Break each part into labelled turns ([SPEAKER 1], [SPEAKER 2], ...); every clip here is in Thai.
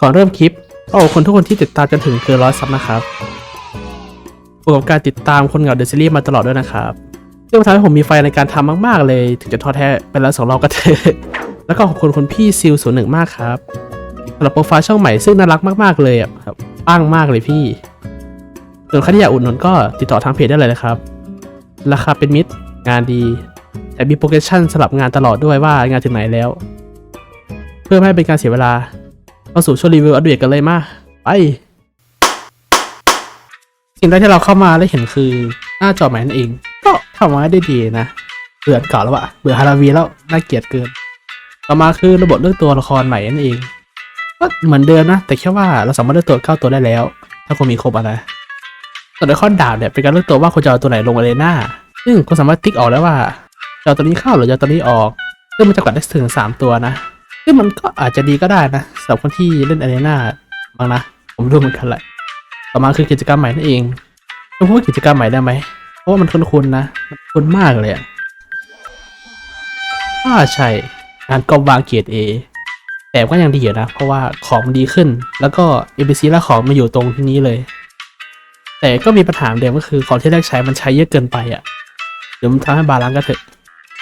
[SPEAKER 1] ก่อนเริ่มคลิปก็ขอบคุณทุกคนที่ติดตามจนถึงเกินร้อยซับนะครับบวกกับการติดตามคนเหงาเดอะซีรีส์มาตลอดด้วยนะครับที่องทำให้ผมมีไฟในการทำมาก ๆ เลย ถึงจะท้อแท้ไปแล้วสองรอบก็เถอะแล้วก็ขอบคุณคุณพี่ซิลศูนย์หนึ่งมากครับสำหรับโปรไฟล์ช่องใหม่ซึ่งน่ารักมาก ๆ เลยอะครับปังมากเลยพี่ส่วนใครที่อยากอุดหนุนก็ติดต่อทางเพจได้เลยนะครับ ราคาเป็นมิตรงานดีแต่มีโปรเกชั่นสลับงานตลอดด้วยว่างานถึงไหนแล้ว เพื่อไม่ให้เป็นการเสียเวลา เข้าสู่ช่วงรีวิวอัปเดตกันเลยมา ไป สิ่งแรกที่เราเข้ามาได้เห็นคือหน้าจอใหม่นั่นเอง ก็ทำมาได้ดีนะเบื่อเก่าแล้วอะเบื่อฮาราวีแล้วน่าเกลียดเกิน ต่อมาคือระบบเลือกตัวละครใหม่นั่นเองก็เหมือนเดิมนะ แต่แค่ว่าเราสามารถเลือกตัวเก้าตัวได้แล้ว ถ้าคุณมีครบอะนะส่วนในข้อดาบเนี่ยเป็นการเลือกตัวว่าคุณจะเอาตัวไหนลงอารีนาซึ่งคุณสามารถติ๊กออกได้ว่าจะเอาตัวนี้เข้าหรือจะเอาตัวนี้ออก ซึ่งมันจะกดได้ถึงสามตัวนะ ซึ่งมันก็อาจจะดีก็ได้นะสำหรับคนที่เล่นอารีนาบ้างนะ ผมรู้เหมือนกันแหละต่อมาคือกิจกรรมใหม่นั่นเองจะพูดกิจกรรมใหม่ได้ไหมเพราะว่ามันคุ้นๆนะมันคุ้นมากเลยอะอ่าใช่งานกอบวางเกียรด A แต่ก็ยังดีอยู่นะ เพราะว่าของมันดีขึ้น แล้วก็ ABC และของมาอยู่ตรงที่นี้เลย แต่ก็มีปัญหาเดิมก็คือของที่แรกใช้มันใช้เยอะเกินไปอะเดี๋ยวมันทำให้บาลานซ์ก็เถอะ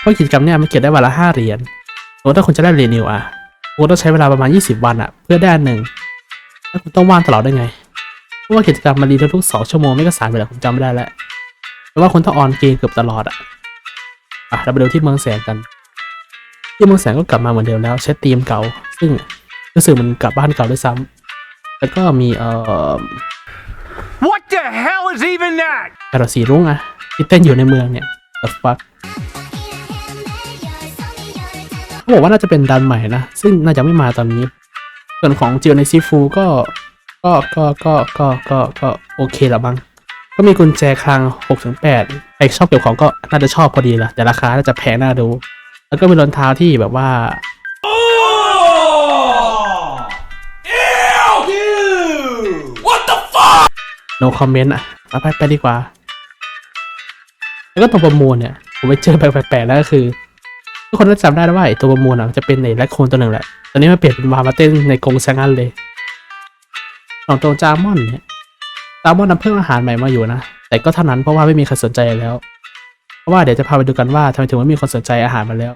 [SPEAKER 1] เพราะกิจกรรมเนี่ยมันเก็บได้วันละห้าเหรียญสมมติถ้าคุณจะได้เหรียญนิวอะ คุณต้องใช้เวลาประมาณ 20 วันอะเพื่อได้อันหนึ่งแล้วคุณต้องว่างตลอดได้ไงเพราะว่ากิจกรรมมันรีทุกๆสองชั่วโมงไม่ก็สามเวลาผมจำไม่ได้แล้วแต่ว่าคุณต้องออนเกมเกือบตลอดอะอะเราไปดูที่เมืองแสงกัน ที่เมืองแสงก็กลับมาเหมือนเดิมแล้ว ใช้ธีมเก่า ซึ่งรู้สึกมันกลับบ้านเก่าด้วยซ้ำแล้วก็มีเอ่อ
[SPEAKER 2] What the hell is even that?
[SPEAKER 1] แครอทสีรุ้งอะที่เต้นอยู่ในเมืองเนี่ย the fuck เขาบอกว่าน่าจะเป็นดันใหม่นะ ซึ่งน่าจะไม่มาตอนนี้ ส่วนของจิวในซีฟูก็ ก็ก็ก็ก็ก็ก็โอเคละบ้างก็มีกุญแจคลัง6ถึง8ใครชอบเก็บของก็น่าจะชอบพอดีละแต่ราคาน่าจะแพงน่าดู แล้วก็มีรองเท้าที่แบบว่า no comment อะไปไปไปดีกว่า แล้วก็ตัวประมูลเนี่ย ผมไปเจอแปลกๆแล้วก็คือ ทุกคนน่าจะจำได้แล้วว่าตัวประมูลอะจะเป็นไอ้แรคโคนตัวหนึ่งแหละ ตอนนี้มันเปลี่ยนเป็นวามาเต้นในกรงแซงันเลยของตัวจามอนเนี่ยจามอนนำเพิ่มอาหารใหม่มาอยู่นะ แต่ก็เท่านั้นเพราะว่าไม่มีใครสนใจแล้ว เพราะว่าเดี๋ยวจะพาไปดูกันว่าทำไมถึงไม่มีคนสนใจอาหารมาแล้ว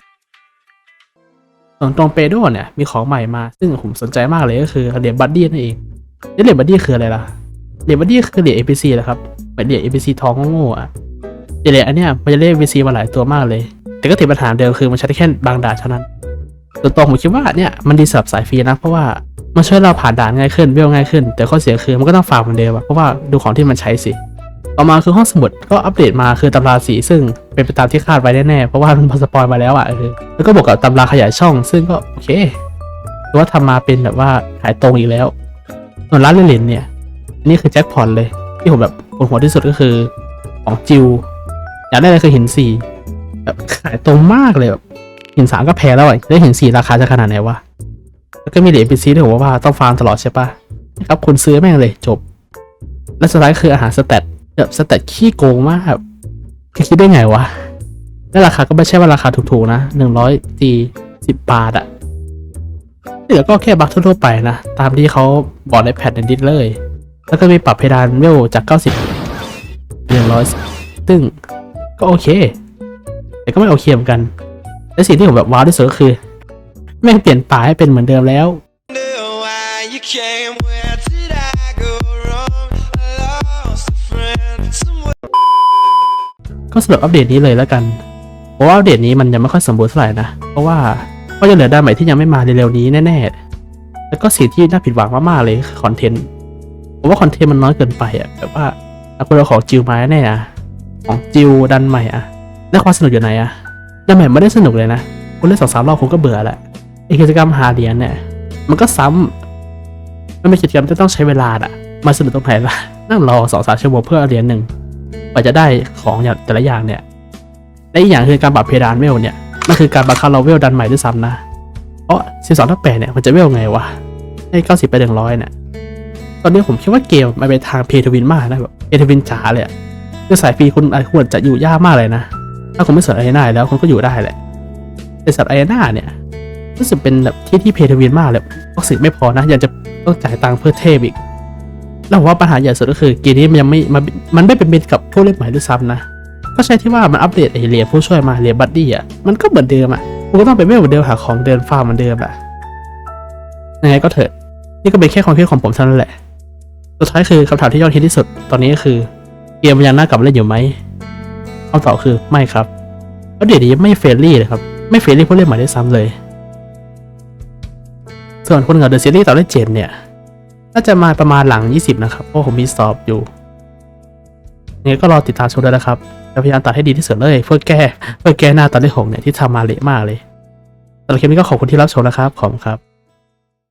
[SPEAKER 1] ส่วนตรงเปโดเนี่ยมีของใหม่มา ซึ่งผมสนใจมากเลยก็คือเหรียญบัดดี้นั่นเองเหรียญบัดดี้คืออะไรล่ะ เหรียญบัดดี้คือเหรียญ APC แหละครับเหมือนเหรียญ APC ทองโง่ๆอะเหรียญอันเนี้ยมันจะเรียก APC มาหลายตัวมากเลย แต่ก็ติดปัญหาเดิมคือมันใช้ได้แค่บางด่านเท่านั้นส่วนตัวผมคิดว่าเนี่ยมันดีสำหรับสายฟรีนะ เพราะว่ามันช่วยเราผ่านด่านง่ายขึ้นเบี้ยวง่ายขึ้น แต่ข้อเสียคือมันก็ต้องฝากเหมือนเดิมอะเพราะว่าดูของที่มันใช้สิต่อมาคือห้องสมุดก็อัปเดตมาคือตำราสีซึ่งเป็นไปตามที่คาดไว้แน่ๆเพราะว่ามันสปอยมาแล้วอะเออแล้วก็บวกกับตำราขยายช่อง ซึ่งก็โอเคถือว่าทำมาเป็นแบบว่าขายตรงอีกแล้วส่วนร้านเหรียญเนี่ยนี่คือแจ็คพอตเลยที่ผมแบบปวดหัวที่สุดก็คือของจิวอยากได้อะไรคือหินสี่ แบบขายตรงมากเลยแบบหินสามก็แพงแล้วอะได้หินสี่ราคาจะขนาดไหนวะแล้วก็มีเหรียญพีซีที่ผมว่าต้องฟาร์มตลอดใช่ปะนะครับคุณซื้อแม่งเลยจบ และสุดท้ายคืออาหารสเตตแบบสเตตขี้โกงมากแบบคิดได้ไงวะและราคาก็ไม่ใช่ว่าราคาถูกๆนะหนึ่งร้อยจีสิบบาทอะที่เหลือก็แค่บัคทั่วๆไปนะ ตามที่เขาบอกในแพทในดิสเลย แล้วก็มีปรับเพดานเวลจาก 90เป็น100 ซึ่งก็โอเค แต่ก็ไม่โอเคเหมือนกัน และสิ่งที่ผมแบบว้าวที่สุดก็คือแม่งเปลี่ยนป่าให้เป็นเหมือนเดิมแล้ว ก็สำหรับอัปเดตนี้เลยแล้วกันเพราะว่าอัปเดตนี้มันยังไม่ค่อยสมบูรณ์เท่าไหร่นะ เพราะว่าก็ยังเหลือด้านใหม่ที่ยังไม่มาเร็วๆนี้แน่ๆ แล้วก็สิ่งที่น่าผิดหวังมากๆเลยคือคอนเทนต์ผมว่าคอนเทนต์มันน้อยเกินไปอะแบบว่าเอาคนเราของจิวมาแน่ๆอะของจิวดันใหม่อะ แล้วความสนุกอยู่ไหนอะดันใหมไม่ได้สนุกเลยนะคุณเล่นสองสามรอบคุณก็เบื่อแหละไอกิจกรรมหาเหรียญเนี่ยมันก็ซ้ำมันเป็นกิจกรรมที่ต้องใช้เวลาอะมาสนุกตรงไหนล่ะนั่งรอสองสามชั่วโมงเพื่อเหรียญหนึ่งกว่าจะได้ของอย่างแต่ละอย่างเนี่ยและอีกอย่างคือการปรับเพดานเวลเนี่ยมันคือการบังคับเราเวลดันใหม่ด้วยซ้ำนะเพราะสิบสองทับแปดเนี่ยมันจะเวลไงวะให้เก้าสิบไปถึงร้อยเนี่ยตอนนี้ผมคิดว่าเกมมันไปทางเพทวินมากนะแบบเพทวินจ๋าเลยอะคือสายฟรีคุณควรจะอยู่ยากมากเลยนะ ถ้าคุณไม่สนไอเอนาแล้วคุณก็อยู่ได้แหละแต่สัตว์ไอเอนาเนี่ยรู้สึกเป็นแบบที่ที่เพทวินมากเลยท็อกซิไม่พอนะยังจะต้องจ่ายตังค์เพื่อเทพอีกแล้วผมว่าปัญหาใหญ่สุดก็คือเกมนี้มันยังไม่มันมันไม่เป็นมิตรกับผู้เล่นใหม่ด้วยซ้ำนะก็ใช่ที่ว่ามันอัปเดตไอเหรียญผู้ช่วยมาเหรียญบัดดี้อะมันก็เหมือนเดิมอะผมก็ต้องไปเวลเหมือนเดิมหาของเดินฟาร์มเหมือนเดิมอะยังไงก็เถอะ นี่ก็เป็นแค่ความคิดของผมเท่านั้นแหละ สุดท้ายคือคำถามที่ยอดฮิตที่สุดตอนนี้ก็คือ เกมยังน่ากลับมาเล่นอยู่ไหม คำตอบคือไม่ครับอัปเดตนี้ไม่เฟรนลี่เลยครับ ไม่เฟรนลี่ผู้เล่นใหม่ได้ซ้ำเลย ส่วนคนเหงาเดอะซีรีส์ตอนเล่เจ็ดเนี่ย น่าจะมาประมาณหลัง 20 นะครับ เพราะผมมีสอบอยู่ยังไงก็รอติดตามชมด้วยนะครับจะพยายามตัดให้ดีที่สุดเลย เพื่อแก้เพื่อแก้หน้าตอนที่หกเนี่ยที่ทำมาเละมากเลยสำหรับคลิปนี้ก็ขอบคุณที่รับชมนะครับ ขอบคุณครับ